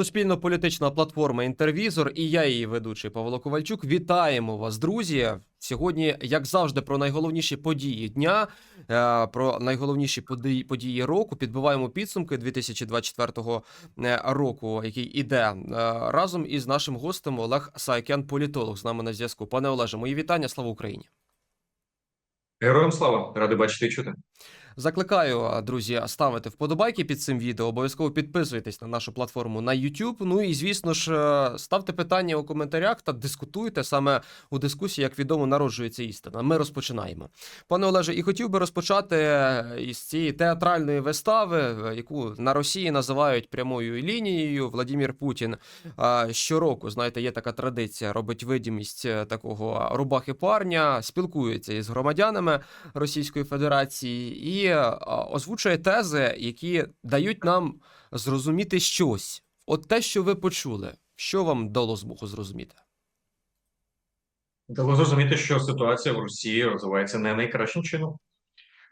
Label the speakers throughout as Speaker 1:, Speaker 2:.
Speaker 1: Суспільно-політична платформа Інтервізор і я, її ведучий Павло Ковальчук. Вітаємо вас, друзі. Сьогодні, як завжди, про найголовніші події дня, е, про найголовніші події, року. Підбиваємо підсумки 2024 е, року, який іде е, разом із нашим гостем Олег Сайкян, політолог з нами на зв'язку. Пане Олеже, мої вітання. Слава Україні.
Speaker 2: Героям слава, радий бачити і чути.
Speaker 1: Закликаю, друзі, ставити вподобайки під цим відео. Обов'язково підписуйтесь на нашу платформу на YouTube. Ну і звісно ж, е, ставте питання у коментарях та дискутуйте саме у дискусії, як відомо, народжується істина. Ми розпочинаємо. Пане Олеже, і хотів би розпочати е, із цієї театральної вистави, е, яку на Росії називають прямою лінією. Владимир Путін щороку, знаєте, є така традиція, робить видимість е, такого рубахи парня, спілкується із громадянами Російської Федерації і е, озвучує тези, які дають нам зрозуміти щось. От те, що ви почули, що вам дало змогу зрозуміти?
Speaker 2: Дало зрозуміти, що ситуація в Росії розвивається не найкращим чином.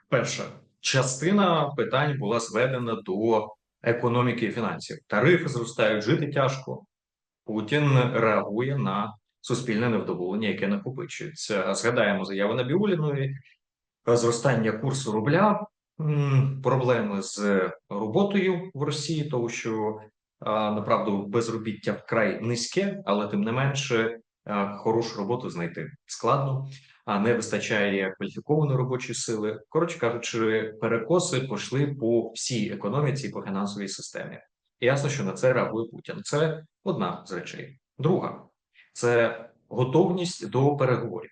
Speaker 2: Перше, частина питань була зведена до економіки і фінансів. Тарифи зростають, жити тяжко. Путін реагує на суспільне невдоволення, яке накопичується. Згадаємо заяву Набіуліної, зростання курсу рубля, проблеми з роботою в Росії, тому що направду безробіття вкрай низьке, але тим не менше хорошу роботу знайти складно, а не вистачає кваліфікованої робочої сили. Коротше кажучи, перекоси пішли по всій економіці по фінансовій системі. І ясно, що на це реагує Путін. Це одна з речей. Друга це готовність до переговорів.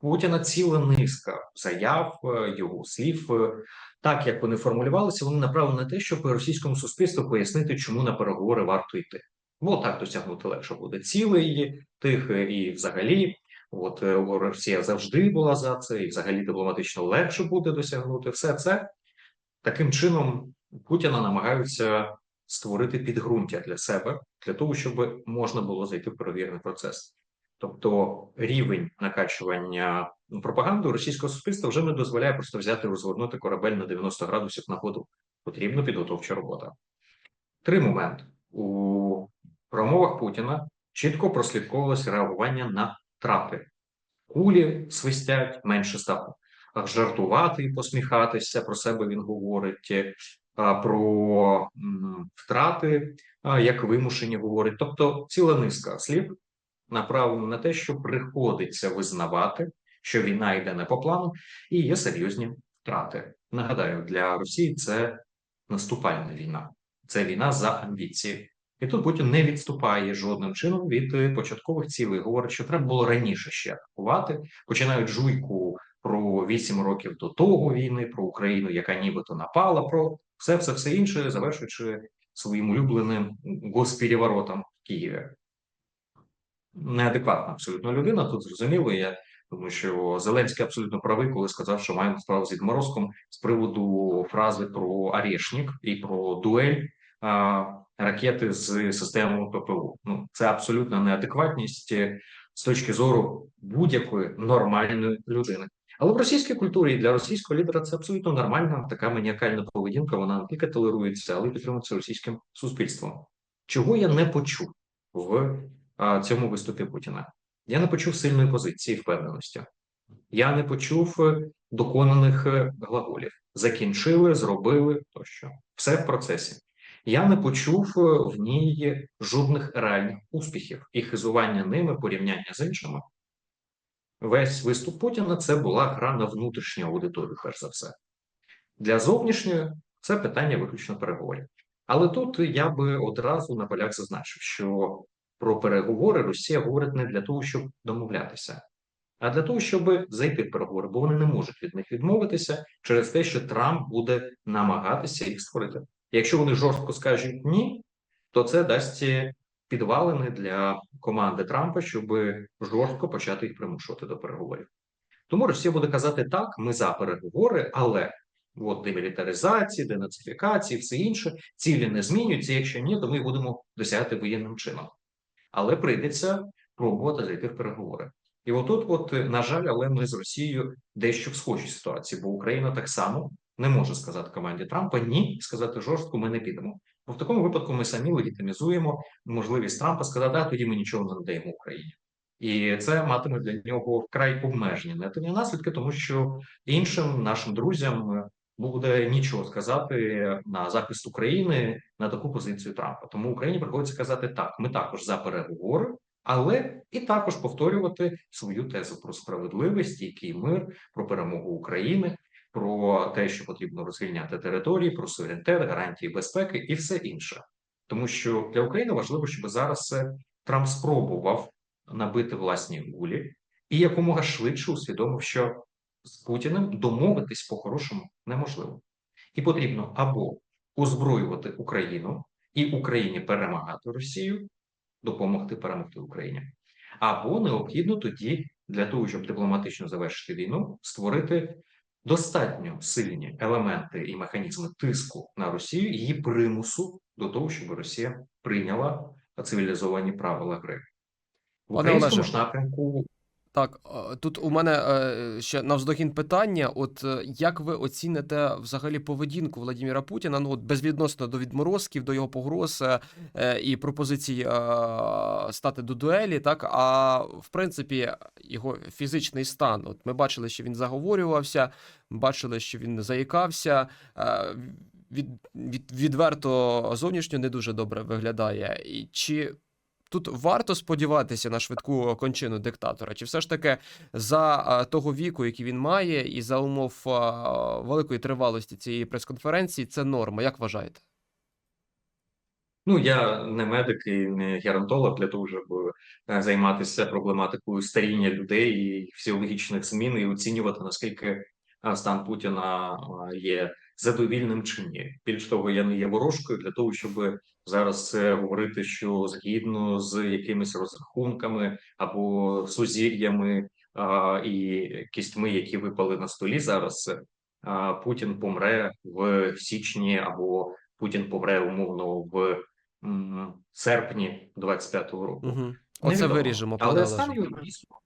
Speaker 2: Путіна ціла низка заяв, е, його слів, е, так як вони формулювалися, вони направлені на те, щоб російському суспільству пояснити, чому на переговори варто йти. Бо так досягнути легше буде цілий тих е, і взагалі. От Росія завжди була за це, і взагалі дипломатично легше буде досягнути все це. Таким чином Путіна намагаються створити підґрунтя для себе, для того, щоб можна було зайти в перевірний процес. Тобто рівень накачування пропаганди російського суспільства вже не дозволяє просто взяти і розгорнути корабель на 90 градусів на ходу. Потрібна підготовча робота. Три моменти у промовах Путіна чітко прослідковувалося реагування на трапи. Кулі свистять менше стало. Жартувати і посміхатися про себе він говорить, про втрати, як вимушені говорить. Тобто ціла низка слів направлено на те, що приходиться визнавати, що війна йде не по плану, і є серйозні втрати. Нагадаю, для Росії це наступальна війна, це війна за амбіції. І тут Путін не відступає жодним чином від е, початкових цілей. Говорить, що треба було раніше ще атакувати. Починають жуйку про 8 років до того війни, про Україну, яка нібито напала, про все, все, все інше, завершуючи своїм улюбленим госпереворотом в Києві неадекватна абсолютно людина. Тут зрозуміло. Я думаю, що Зеленський абсолютно правий, коли сказав, що маємо справу з відморозком з приводу фрази про Орешник і про дуель а, ракети з системою ППО. Ну це абсолютна неадекватність е, з точки зору будь-якої нормальної людини. Але в російській культурі для російського лідера це абсолютно нормальна така маніакальна поведінка. Вона не тільки толерується, але й підтримується російським суспільством. Чого я не почув в цьому виступі Путіна. Я не почув сильної позиції впевненості. Я не почув е, доконаних е, глаголів. Закінчили, зробили тощо. Все в процесі. Я не почув е, в ній жодних реальних успіхів і хизування ними порівняння з іншими. Весь виступ Путіна це була гра на внутрішню аудиторію, перш за все. Для зовнішньої це питання виключно переговорів. Але тут я би одразу на полях зазначив, що про переговори Росія говорить не для того, щоб домовлятися, а для того, щоб зайти в переговори, бо вони не можуть від них відмовитися через те, що Трамп буде намагатися їх створити. Якщо вони жорстко скажуть ні, то це дасть підвалини для команди Трампа, щоб жорстко почати їх примушувати до переговорів. Тому Росія буде казати так, ми за переговори, але от демілітаризації, денацифікації, все інше, цілі не змінюються. Якщо ні, то ми будемо досягати воєнним чином але прийдеться пробувати зайти в переговори. І отут, от на жаль, але ми з Росією дещо в схожій ситуації, бо Україна так само не може сказати команді Трампа ні, сказати жорстко, ми не підемо. Бо в такому випадку ми самі легітимізуємо можливість Трампа сказати, а тоді ми нічого не надаємо Україні. І це матиме для нього вкрай обмежені негативні наслідки, тому що іншим нашим друзям буде нічого сказати на захист України на таку позицію Трампа. Тому Україні приходиться казати так: ми також за переговори, але і також повторювати свою тезу про справедливість, стійкий мир, про перемогу України, про те, що потрібно розвільняти території, про суверенітет, гарантії безпеки і все інше. Тому що для України важливо, щоб зараз е, Трамп спробував набити власні гулі і якомога швидше усвідомив, що з Путіним домовитись по-хорошому неможливо, і потрібно або озброювати Україну і Україні перемагати Росію, допомогти перемогти Україні, або необхідно тоді для того, щоб дипломатично завершити війну, створити достатньо сильні елементи і механізми тиску на Росію, її примусу до того, щоб Росія прийняла цивілізовані правила гри. В українському ж напрямку
Speaker 1: Так, тут у мене е, ще навздогін питання. От е, як ви оціните взагалі поведінку Владимира Путіна? Ну, от безвідносно до відморозків, до його погроз е, і пропозицій стати до дуелі, так а в принципі його фізичний стан. От ми бачили, що він заговорювався, бачили, що він заїкався. Від, від, відверто зовнішньо не дуже добре виглядає. І чи Тут варто сподіватися на швидку кончину диктатора, чи все ж таки за того віку, який він має, і за умов великої тривалості цієї прес-конференції, це норма. Як вважаєте?
Speaker 2: Ну, я не медик і не геронтолог для того, щоб е, займатися проблематикою старіння людей і фізіологічних змін і оцінювати, наскільки е, стан Путіна е, є задовільним чи ні. Більш того, я не є ворожкою для того, щоб зараз е, говорити, що згідно з якимись розрахунками або сузір'ями а, і кістьми, які випали на столі зараз, а, Путін помре в січні або Путін помре умовно в м, серпні 25-го року.
Speaker 1: Угу. Оце виріжемо,
Speaker 2: але стан дійсно,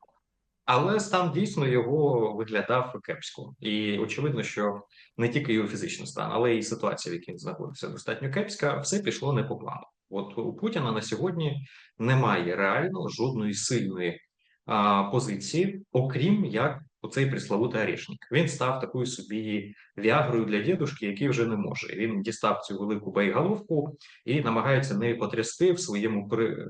Speaker 2: але стан дійсно його виглядав кепсько, і очевидно, що не тільки його фізичний стан, але й ситуація, в якій він знаходився, достатньо кепська. Все пішло не по плану. От у Путіна на сьогодні немає реально жодної сильної а, позиції, окрім як оцей приславутий орешник. Він став такою собі віагрою для дідушки, який вже не може. Він дістав цю велику боєголовку і намагається нею потрясти в своєму при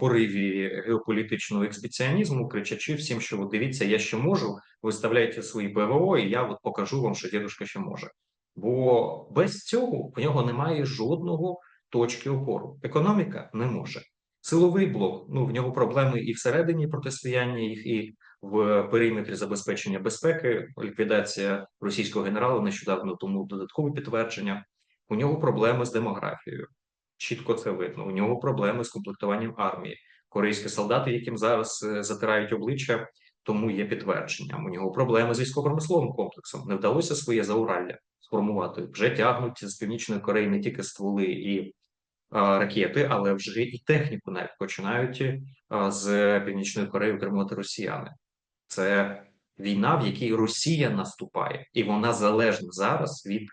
Speaker 2: пориві геополітичного експедиціонізму, кричачи всім, що дивіться, я ще можу, виставляйте свої ПВО, і я от покажу вам, що дідушка ще може. Бо без цього в нього немає жодного точки опору. Економіка не може. Силовий блок, ну в нього проблеми і всередині протистояння їх, і в периметрі забезпечення безпеки, ліквідація російського генерала нещодавно тому додаткове підтвердження. У нього проблеми з демографією. Чітко це видно. У нього проблеми з комплектуванням армії. Корейські солдати, яким зараз е, затирають обличчя, тому є підтвердженням. У нього проблеми з військово-промисловим комплексом. Не вдалося своє зауралля сформувати. Вже тягнуть з північної Кореї не тільки стволи і а, ракети, але вже і техніку навіть починають а, з північної Кореї отримувати росіяни. Це війна, в якій Росія наступає, і вона залежна зараз від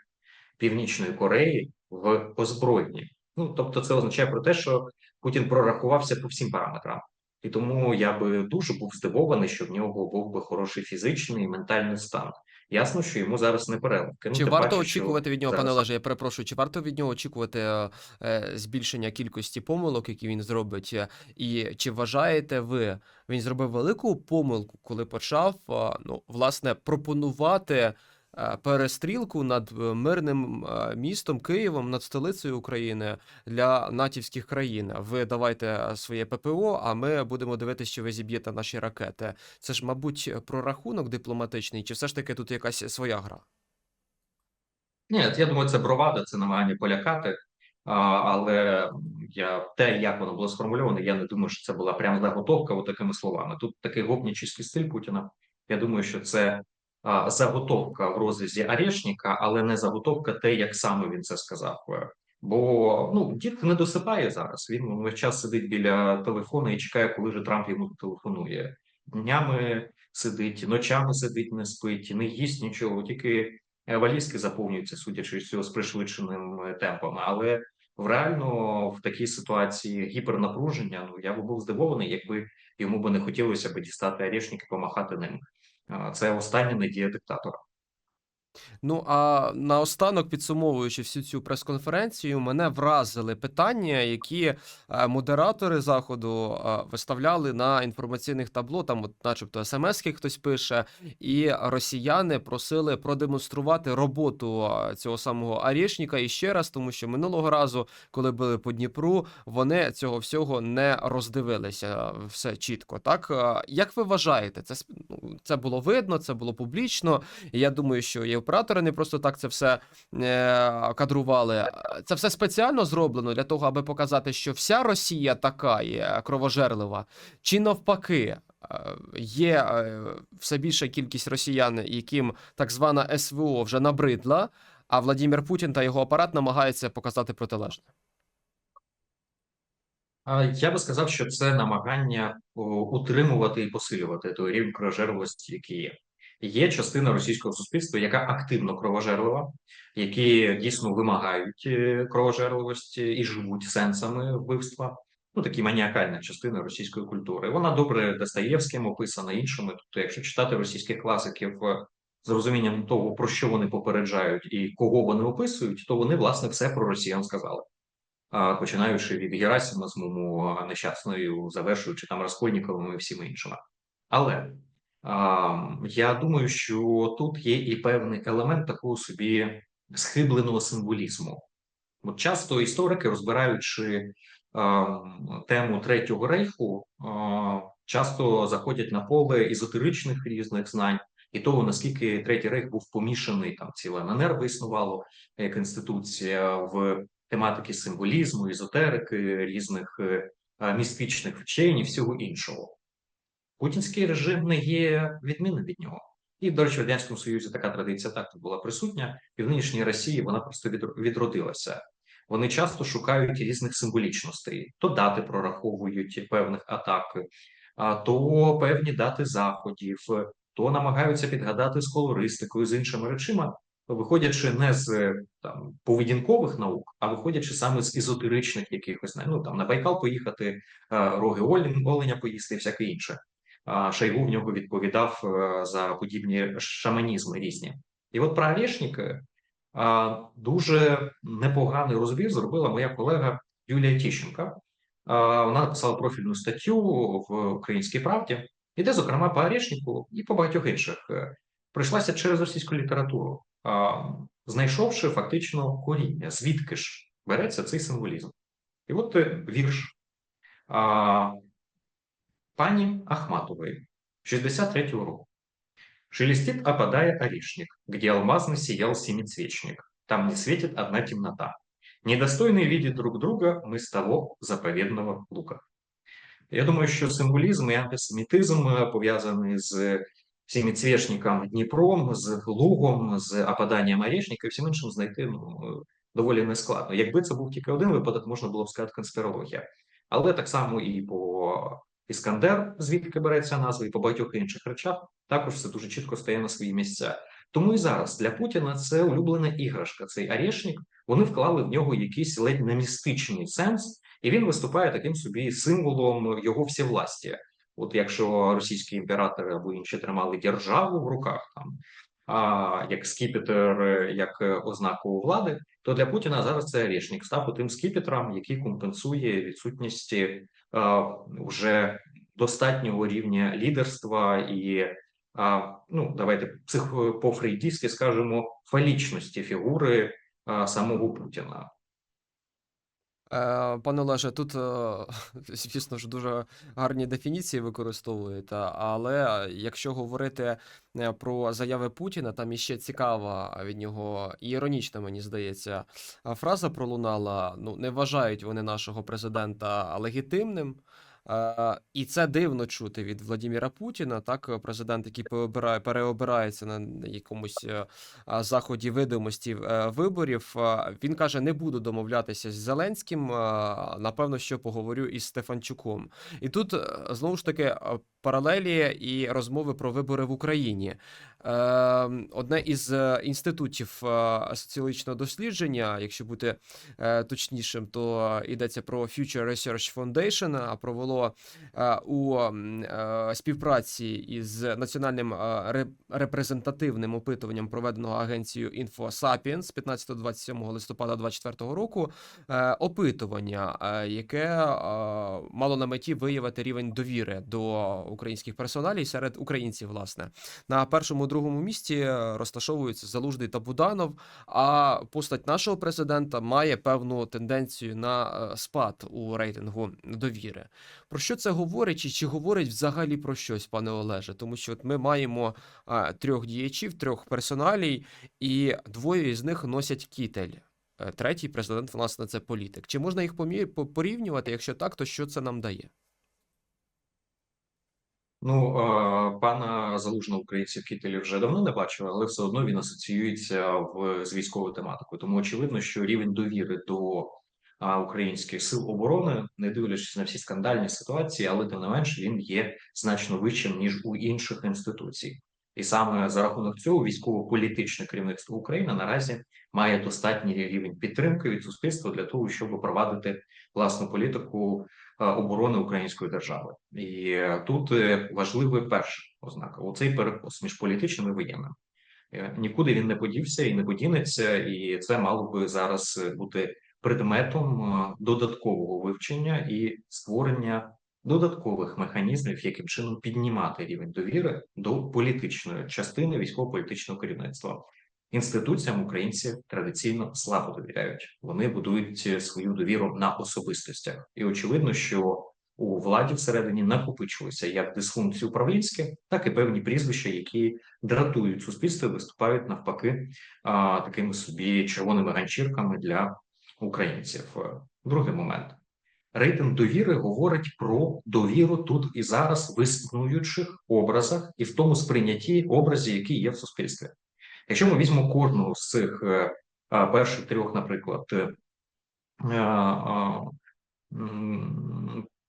Speaker 2: Північної Кореї в озброєнні. Ну тобто, це означає про те, що Путін прорахувався по всім параметрам, і тому я би дуже був здивований, що в нього був би хороший фізичний і ментальний стан. Ясно, що йому зараз не переливки. Ну,
Speaker 1: Чи
Speaker 2: тим
Speaker 1: варто
Speaker 2: паче,
Speaker 1: очікувати від нього, пане
Speaker 2: зараз-
Speaker 1: Олеже, я перепрошую, чи варто від нього очікувати е, е, збільшення кількості помилок, які він зробить? Е, І чи вважаєте ви, він зробив велику помилку, коли почав ну, власне пропонувати перестрілку над е, мирним е, містом Києвом, над столицею України для натівських країн? Ви давайте е, своє ППО, а ми будемо дивитися, що ви зіб'єте наші ракети. Це ж, мабуть, прорахунок дипломатичний, чи все ж таки тут якась своя гра?
Speaker 2: Ні, я думаю, це бровада, це намагання полякати. Але я те, як воно було сформульовано, я не думаю, що це була прям заготовка от такими словами. Тут такий гопнічий стиль Путіна. Я думаю, що це заготовка в розрізі Орешника, але не заготовка те, як саме він це сказав. Бо ну дід не досипає зараз. Він весь час сидить біля телефону і чекає, коли же Трамп йому телефонує. Днями сидить, ночами сидить, не спить, не їсть нічого, тільки е, валізки заповнюються, судячи з цього, з пришвидшеним е, темпом. Але в реально в такій ситуації гіпернапруження, ну я би був здивований, якби йому би не хотілося би дістати орешник і помахати ним. Це остання надія диктатора.
Speaker 1: Ну а наостанок, підсумовуючи всю цю прес-конференцію, мене вразили питання, які е, модератори заходу е, виставляли на інформаційних табло. Там, от, начебто, смс-ки хтось пише, і росіяни просили продемонструвати роботу е, цього самого Арєшніка і ще раз, тому що минулого разу, коли били по Дніпру, вони цього всього не роздивилися. Все чітко. Так як ви вважаєте, це ну, це було видно, це було публічно. Я думаю, що і оператори не просто так це все е, кадрували. Це все спеціально зроблено для того, аби показати, що вся Росія така є кровожерлива, чи навпаки. е, Є е, все більша кількість росіян, яким так звана СВО вже набридла, а Владимир Путін та його апарат намагаються показати протилежне.
Speaker 2: Я би сказав, що це намагання утримувати і посилювати той рівень кровожерливості, який є. Є частина російського суспільства, яка активно кровожерлива, які дійсно вимагають е, кровожерливості і живуть сенсами вбивства. Ну, такі маніакальна частина російської культури. Вона добре Достоєвським описана іншими. Тобто, якщо читати російських класиків е, з розумінням того, про що вони попереджають і кого вони описують, то вони власне все про росіян сказали починаючи від Герасима з Муму нещасною, завершуючи там Раскольніковим і всіма іншими. Але я думаю, що тут є і певний елемент такого собі схибленого символізму. От часто історики, розбираючи тему Третього рейху, часто заходять на поле езотеричних різних знань. І того, наскільки Третій рейх був помішаний, там ціле ННР існувало як інституція в тематики символізму, езотерики, різних е, містичних вчень і всього іншого. Путінський режим не є відмінним від нього. І, до речі, в Радянському Союзі така традиція також була присутня, і в нинішній Росії вона просто відро- відродилася. Вони часто шукають різних символічностей, то дати прораховують певних атак, то певні дати заходів, то намагаються підгадати з колористикою, з іншими речима, виходячи не з там поведінкових наук, а виходячи саме з езотеричних якихось ну там на Байкал поїхати, роги оленя поїсти і всяке інше. Шойгу в нього відповідав е, за подібні шаманізми різні. І от про Орешника дуже непоганий розбір зробила моя колега Юлія Тіщенка. Вона написала профільну статтю в Українській правді, і де, зокрема, по Орешнику і по багатьох інших е, пройшлася через російську літературу, знайшовши фактично коріння, звідки ж береться цей символізм. І от е, вірш пані Ахматової 63-го року. Шелестит, опадая орешник, где алмазно сиял семицвечник. Там не светит одна темнота. Недостойные видеть друг друга мы с того заповедного лука. Я думаю, що символізм і антисемітизм е, пов'язаний з семицвічником Дніпром, з лугом, з опаданням орешника і всім іншим знайти ну, доволі нескладно. Якби це був тільки один випадок, можна було б сказати конспірологія. Але так само і по Іскандер, звідки береться назва, і по багатьох інших речах, також все дуже чітко стає на свої місця. Тому і зараз для Путіна це улюблена іграшка, цей орешник. Вони вклали в нього якийсь ледь не містичний сенс, і він виступає таким собі символом його всевластя. От якщо російські імператори або інші тримали державу в руках, там а як скіпетр, е, як ознаку влади, то для Путіна зараз це орешник став тим скіпетром, який компенсує відсутність вже достатнього рівня лідерства і ну давайте психо по-фрейдівськи скажемо фалічності фігури самого Путіна.
Speaker 1: Е, Пане Олеже, тут, е, звісно ж, дуже гарні дефініції використовуєте, але якщо говорити е, про заяви Путіна, там іще цікава від нього і іронічна, мені здається, фраза пролунала: ну, не вважають вони нашого президента легітимним. Е, і це дивно чути від Владіміра Путіна, так, е, президент, який переобирає, переобирається на якомусь е, заході видимості виборів. Він каже: не буду домовлятися з Зеленським. Напевно, що поговорю із Стефанчуком. І тут знову ж таки паралелі і розмови про вибори в Україні. Е, Одне із е, інститутів е, соціологічного дослідження, якщо бути е, точнішим, то йдеться про Future Research Foundation, а провело у співпраці із національним репрезентативним опитуванням, проведеного агенцією InfoSapiens 15-27 листопада 2024 року. Опитування, яке мало на меті виявити рівень довіри до українських персоналів серед українців, власне. На першому другому місці е, розташовуються Залужний та Буданов. А постать нашого президента має певну тенденцію на е, спад у рейтингу довіри. Про що це говорить, і чи говорить взагалі про щось, пане Олеже? Тому що от ми маємо е, трьох діячів, трьох персоналій, і двоє із них носять кітель. Третій президент, власне, це політик. Чи можна їх порівнювати? Якщо так, то що це нам дає?
Speaker 2: Ну, пана Залужного українців Кітелі вже давно не бачили, але все одно він асоціюється в з військовою тематикою. Тому очевидно, що рівень довіри до українських сил оборони, не дивлячись на всі скандальні ситуації, але тим не менш він є значно вищим ніж у інших інституцій. І саме за рахунок цього військово-політичне керівництво України наразі має достатній рівень підтримки від суспільства для того, щоб провадити власну політику е, оборони української держави. І е, тут е, важливий перша ознака: оцей перекос між політичним і воєнним. Нікуди він не подівся і не подінеться, і це мало би зараз бути предметом додаткового вивчення і створення додаткових механізмів, яким чином піднімати рівень довіри до політичної частини військово-політичного керівництва. Інституціям українці традиційно слабо довіряють. Вони будують е, свою довіру на особистостях, і очевидно, що у владі всередині накопичилися як дисфункції управлінські, так і певні прізвища, які дратують суспільство, і виступають навпаки а, такими собі червоними ганчірками для українців. Е, Другий момент. Рейтинг довіри говорить про довіру тут і зараз в існуючих образах і в тому сприйнятті образів, які є в суспільстві. Якщо ми візьмемо кожного з цих е, перших трьох, наприклад, е,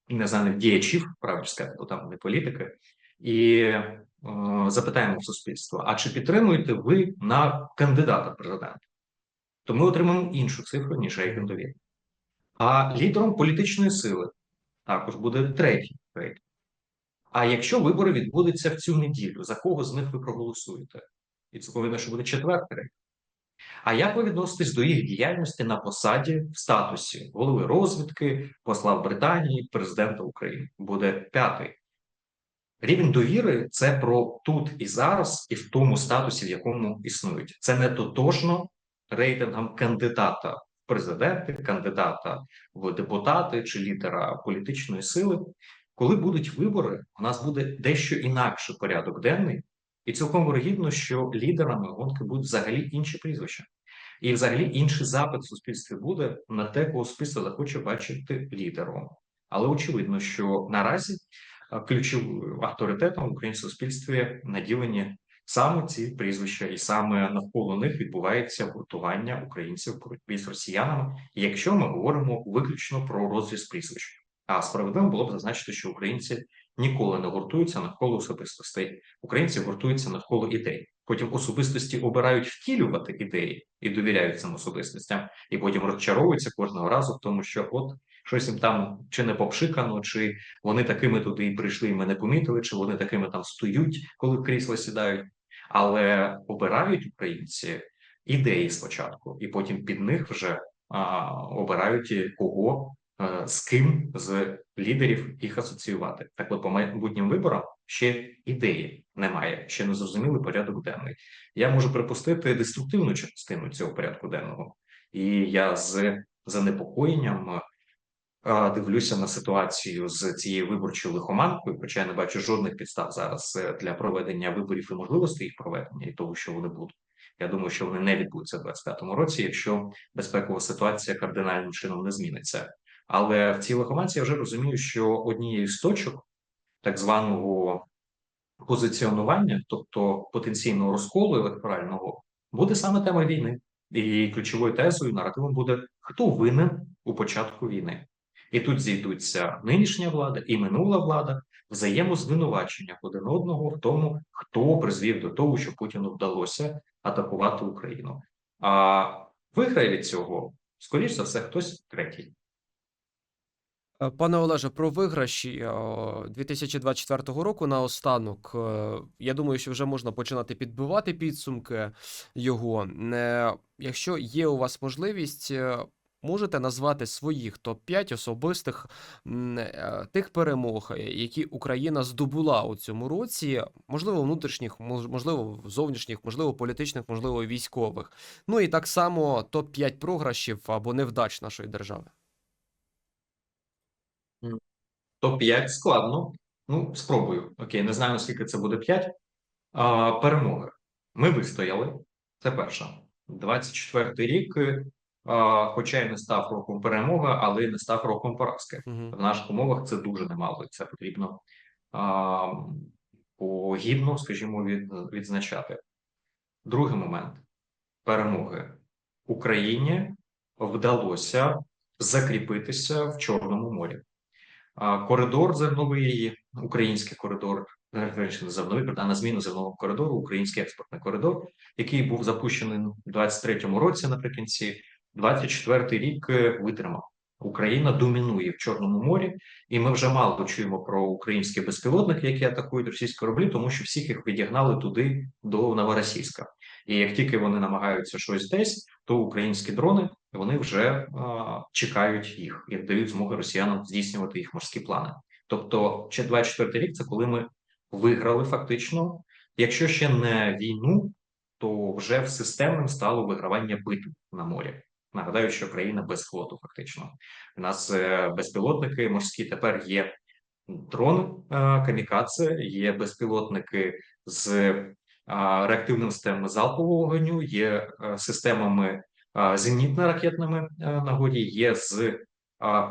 Speaker 2: не знаю, діячів, правильно сказати, бо там вони політики, і е, запитаємо в суспільства: а чи підтримуєте ви на кандидата президента? То ми отримаємо іншу цифру, ніж рейтинг довіри. А лідером політичної сили також буде третій рейтинг. А якщо вибори відбудуться в цю неділю, за кого з них ви проголосуєте? І повинно, що буде четвертий рейтинг. А як ви відноситесь до їх діяльності на посаді в статусі голови розвідки, посла в Британії, президента України? Буде п'ятий. Рівень довіри це про тут і зараз, і в тому статусі, в якому існують. Це не тотожно рейтингам кандидата президенти, кандидата в депутати чи лідера політичної сили. Коли будуть вибори, у нас буде дещо інакший порядок денний, і цілком вирогідно, що лідерами гонки будуть взагалі інші прізвища. І взагалі інший запит в суспільстві буде на те, кого суспільство захоче бачити лідером. Але очевидно, що наразі ключовим авторитетом в українському суспільстві наділені саме ці прізвища, і саме навколо них відбувається гуртування українців в боротьбі з росіянами, якщо ми говоримо виключно про розріз прізвищ. А справедливо було б зазначити, що українці ніколи не гуртуються навколо особистостей. Українці гуртуються навколо ідей. Потім особистості обирають втілювати ідеї і довіряють цим особистостям, і потім розчаровуються кожного разу в тому, що от щось їм там чи не попшикано, чи вони такими туди і прийшли, і ми не помітили, чи вони такими там стоють, коли в крісло сідають. Але обирають українці ідеї спочатку, і потім під них вже а, обирають кого е, з ким з лідерів їх асоціювати. Так от по майбутнім виборам ще ідеї немає, ще не зрозумілий порядок денний. Я можу припустити деструктивну частину цього порядку денного, і я з занепокоєнням е, дивлюся на ситуацію з цією виборчою лихоманкою, хоча я не бачу жодних підстав зараз е, для проведення виборів і можливості їх проведення і того, що вони будуть. Я думаю, що вони не відбудуться в 25-му році, якщо безпекова ситуація кардинальним чином не зміниться. Але в цій лихоманці я вже розумію, що однією з точок так званого позиціонування, тобто потенційного розколу електорального, буде саме тема війни. І ключовою тезою, наративом буде хто винен у початку війни. І тут зійдуться нинішня влада і минула влада взаємозвинувачення один одного в тому, хто призвів до того, що Путіну вдалося атакувати Україну. А виграє від цього, скоріш за все, хтось третій.
Speaker 1: Е, Пане Олеже, про виграші е, 2024 року наостанок. е, Я думаю, що вже можна починати підбивати підсумки його. Е, Якщо є у вас можливість, е, можете назвати своїх топ-5 особистих е, тих перемог, е, які Україна здобула у цьому році, можливо, внутрішніх, можливо, зовнішніх, можливо, політичних, можливо, військових. Ну і так само топ-5 програшів або невдач нашої держави.
Speaker 2: Топ-5 складно. Ну, спробую. Окей, не знаю, наскільки це буде 5. А, перемоги. Ми вистояли. Це перша. 24-й рік, а, хоча й не став роком перемоги, але й не став роком поразки.
Speaker 1: Мгм.
Speaker 2: В наших умовах це дуже немало, і це потрібно а, погідно, скажімо, від, відзначати. Другий момент перемоги. Україні вдалося закріпитися в Чорному морі. А, Коридор зерновий, український коридор, е, не зерновий, а на зміну зернового коридору, український експортний коридор, який був запущений у 23-му році наприкінці, 24-й рік е, витримав. Україна домінує в Чорному морі, і ми вже мало чуємо про українські безпілотники, які атакують російські кораблі, тому що всіх їх відігнали туди до Новоросійська. І як тільки вони намагаються щось десь, то українські дрони вони вже а, чекають їх і дають змогу росіянам здійснювати їх морські плани. Тобто, ще 24 рік це коли ми виграли фактично. Якщо ще не війну, то вже в системним стало вигравання битв на морі. Нагадаю, що країна без флоту, фактично. У нас е, безпілотники морські тепер є дрон е, камікадзе, є безпілотники з е, реактивним системами залпового вогню, є системами зенітно-ракетними нагоді, є з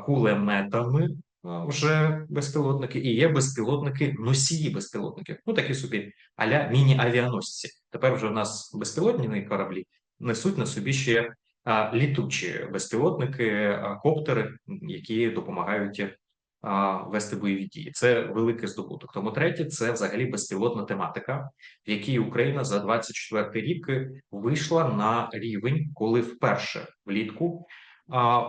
Speaker 2: кулеметами вже безпілотники, і є безпілотники, носії безпілотників. Ну такі собі аля міні-авіаносці. Тепер вже у нас безпілотні кораблі несуть на собі ще літучі безпілотники, коптери, які допомагають вести бойові дії. Це великий здобуток. Тому третє це взагалі безпілотна тематика, в якій Україна за 24 рік вийшла на рівень, коли вперше влітку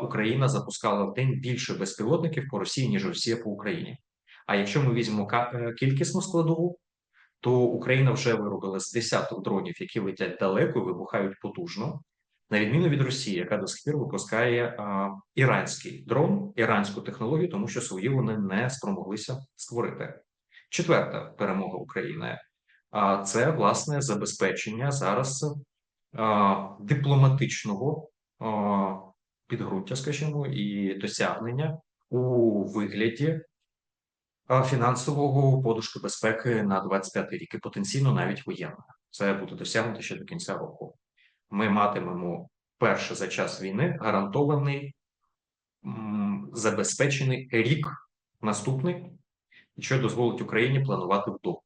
Speaker 2: Україна запускала в день більше безпілотників по Росії, ніж Росія по Україні. А якщо ми візьмемо е, кількісну складову, то Україна вже виробила з десяток дронів, які летять далеко вибухають потужно, на відміну від Росії, яка до сих пір випускає іранський дрон, іранську технологію, тому що свої вони не спромоглися створити. Четверта перемога України а це власне забезпечення зараз дипломатичного підґрунтя, скажімо, і досягнення у вигляді фінансового подушки безпеки на 25 рік і потенційно навіть воєнного. Це буде досягнуто ще до кінця року. Ми матимемо перше за час війни гарантований забезпечений рік наступний, що дозволить Україні планувати вдовго.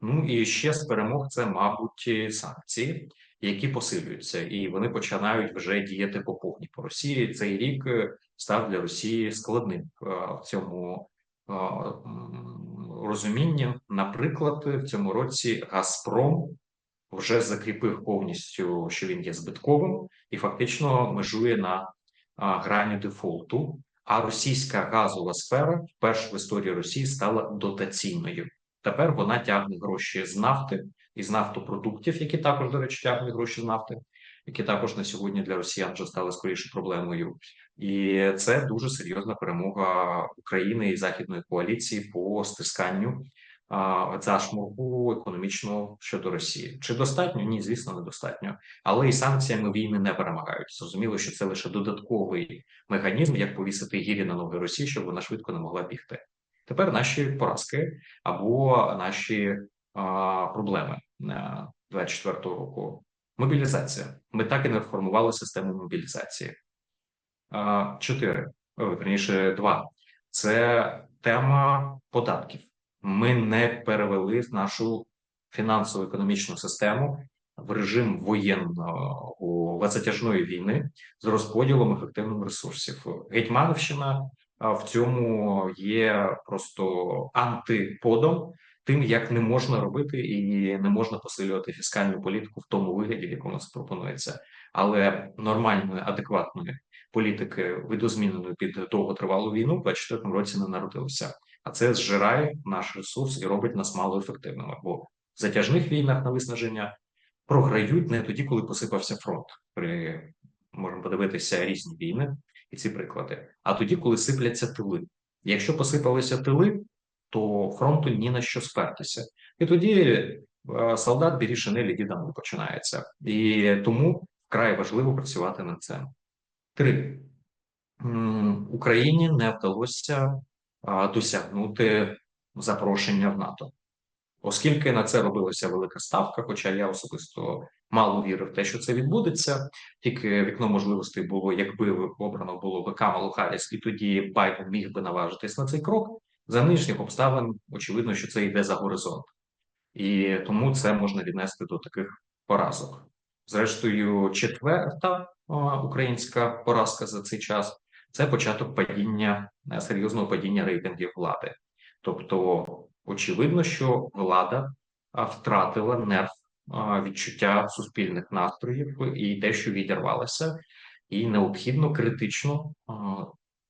Speaker 2: Ну і ще з перемог це, мабуть, санкції, які посилюються, і вони починають вже діяти по повній по Росії. Цей рік е, став для Росії складним е, в цьому е, розумінні. Наприклад, в цьому році Газпром вже закріпив повністю, що він є збитковим, і фактично межує на грані дефолту. А російська газова сфера вперше в історії Росії стала дотаційною. Тепер вона тягне гроші з нафти і з нафтопродуктів, які також, до речі, тягнуть гроші з нафти, які також на сьогодні для росіян вже стали скоріше проблемою. І це дуже серйозна перемога України і західної коаліції по стисканню зашморгу економічного щодо Росії. Чи достатньо? Ні, звісно, недостатньо. Але і санкціями війни не перемагають. Зрозуміло, що це лише додатковий механізм, як повісити гірі на ноги Росії, щоб вона швидко не могла бігти. Тепер наші поразки або наші а, проблеми а, 24-го року. Мобілізація. Ми так і не реформували систему мобілізації. Чотири. верніше, два. Це тема податків. Ми не перевели нашу фінансово-економічну систему в режим воєнного затяжної війни з розподілом ефективним ресурсів. Гетьмановщина в цьому є просто антиподом тим, як не можна робити і не можна посилювати фіскальну політику в тому вигляді, в якому це пропонується. Але нормальної, адекватної політики видозміненої під довготривалу війну в 24 році не народилося. А це зжирає наш ресурс і робить нас малоефективними. Бо в затяжних війнах на виснаження програють не тоді, коли посипався фронт. При можемо подивитися різні війни і ці приклади. А тоді, коли сипляться тили. Якщо посипалися тили, то фронту ні на що спертися. І тоді е, солдат бірі шинелі дідами починається. І тому вкрай важливо працювати над цим. Три Україні не вдалося досягнути запрошення в НАТО, оскільки на це робилася велика ставка. Хоча я особисто мало вірив в те, що це відбудеться. Тільки вікно можливостей було, якби обрано було би Камалу Харріс, і тоді Байден міг би наважитись на цей крок. За нинішніх обставин очевидно, що це йде за горизонт, і тому це можна віднести до таких поразок. Зрештою, четверта українська поразка за цей час це початок падіння е, серйозного падіння рейтингів влади. Тобто, очевидно, що влада втратила нерв відчуття суспільних настроїв і дещо відірвалася, і необхідно критично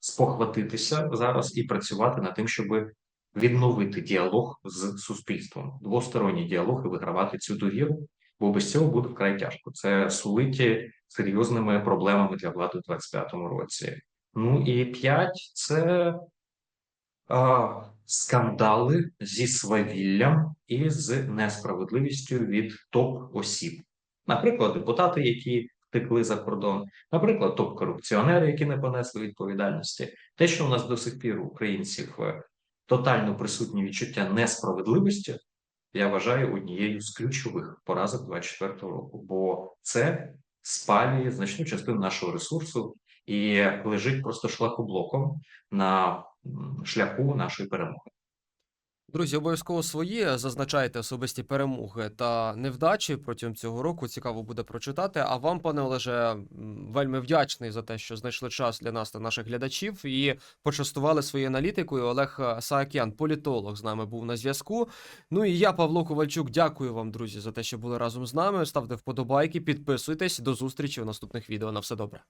Speaker 2: спохватитися зараз і працювати над тим, щоб відновити діалог з суспільством, двосторонній діалог і вигравати цю довіру, бо без цього буде вкрай тяжко. Це сулиті серйозними проблемами для влади у 25-му році. Ну і п'ять це а, скандали зі свавіллям і з несправедливістю від топ-осіб. Наприклад, депутати, які втекли за кордон, наприклад, топ-корупціонери, які не понесли відповідальності. Те, що у нас до сих пір українців е, тотально присутнє відчуття несправедливості, я вважаю однією з ключових поразок 24-го року, бо це спалює значну частину нашого ресурсу і лежить просто шлакоблоком на шляху нашої перемоги.
Speaker 1: Друзі, обов'язково свої зазначайте особисті перемоги та невдачі протягом цього року. Цікаво буде прочитати. А вам, пане Олеже, вельми вдячний за те, що знайшли час для нас та наших глядачів і почастували своєю аналітикою. Олег Саакян, політолог, з нами був на зв'язку. Ну і я, Павло Ковальчук, дякую вам, друзі, за те, що були разом з нами. Ставте вподобайки, підписуйтесь. До зустрічі в наступних відео. На все добре.